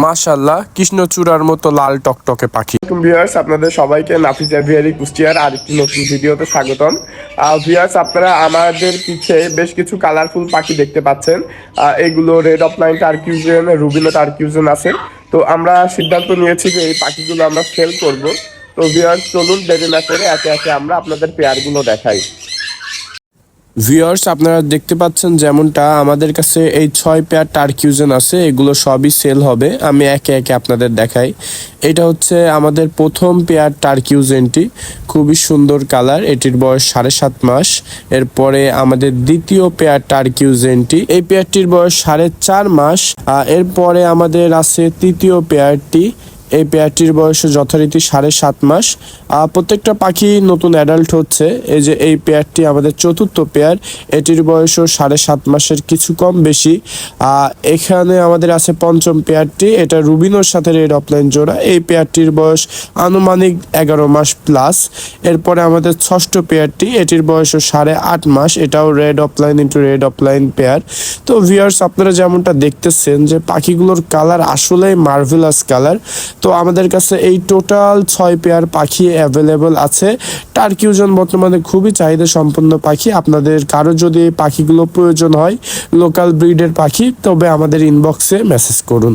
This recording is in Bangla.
মাশাল্লাহ কৃষ্ণচূড়ার মতো লাল টকটকে পাখি। ভিউয়ার্স, আপনাদের সবাইকে নাফিস এভিয়ারি কুষ্টিয়ার আরেকটি নতুন ভিডিওতে স্বাগতম। ভিউয়ার্স, আপনারা আমাদের পিছে বেশ কিছু কালারফুল পাখি দেখতে পাচ্ছেন। এগুলো red opaline turquoisine rubino turquoisine আছে। তো আমরা সিদ্ধান্ত নিয়েছি যে এই পাখিগুলো আমরা সেল করব। তো ভিউয়ার্স, চলুন দেরি না করে একে একে আমরা আপনাদের পেয়ারগুলো দেখাই। ভিউয়ার্স আপনারা দেখতে পাচ্ছেন যেমনটা আমাদের কাছে এই ছয় পেয়ার টার্কিউজেন আছে, এগুলো সবই সেল হবে। আমি একে একে আপনাদের দেখাই। এটা হচ্ছে আমাদের প্রথম পেয়ার টার্কিউজেনটি খুবই সুন্দর কালার এটির বয়স সাড়ে সাত মাস। এরপরে আমাদের দ্বিতীয় পেয়ার টার্কিউজেনটি এই পেয়ারটির বয়স সাড়ে চার মাস। এরপরে আমাদের আছে তৃতীয় পেয়ারটি এই পেয়ারটির বয়স যথারীতি সাড়ে সাত মাস। আহ, প্রত্যেকটা পাখি নতুন অ্যাডাল্ট হচ্ছে। এই যে এই পেয়ারটি আমাদের চতুর্থ পেয়ার এটির বয়সও সাড়ে সাত মাসের কিছু কম বেশি। এখানে আমাদের আছে পঞ্চম পেয়ারটি এটা রুবিনোর সাথে রেড অফলাইন জোড়া। এই পেয়ারটির বয়স আনুমানিক এগারো মাস প্লাস এরপরে আমাদের ষষ্ঠ পেয়ারটি এটির বয়সও সাড়ে আট মাস এটাও red opaline into red opaline pair. তো ভিউয়ার্স আপনারা যেমনটা দেখতেছেন যে পাখিগুলোর কালার আসলেই মার্ভেলাস কালার তো আমাদের কাছে এই টোটাল ছয় পেয়ার পাখি অ্যাভেলেবল আছে। টার্কিউজন বর্তমানে খুবই চাহিদা সম্পন্ন পাখি। আপনাদের কারও যদি পাখিগুলো প্রয়োজন হয় লোকাল ব্রিডের পাখি, তবে আমাদের ইনবক্সে মেসেজ করুন।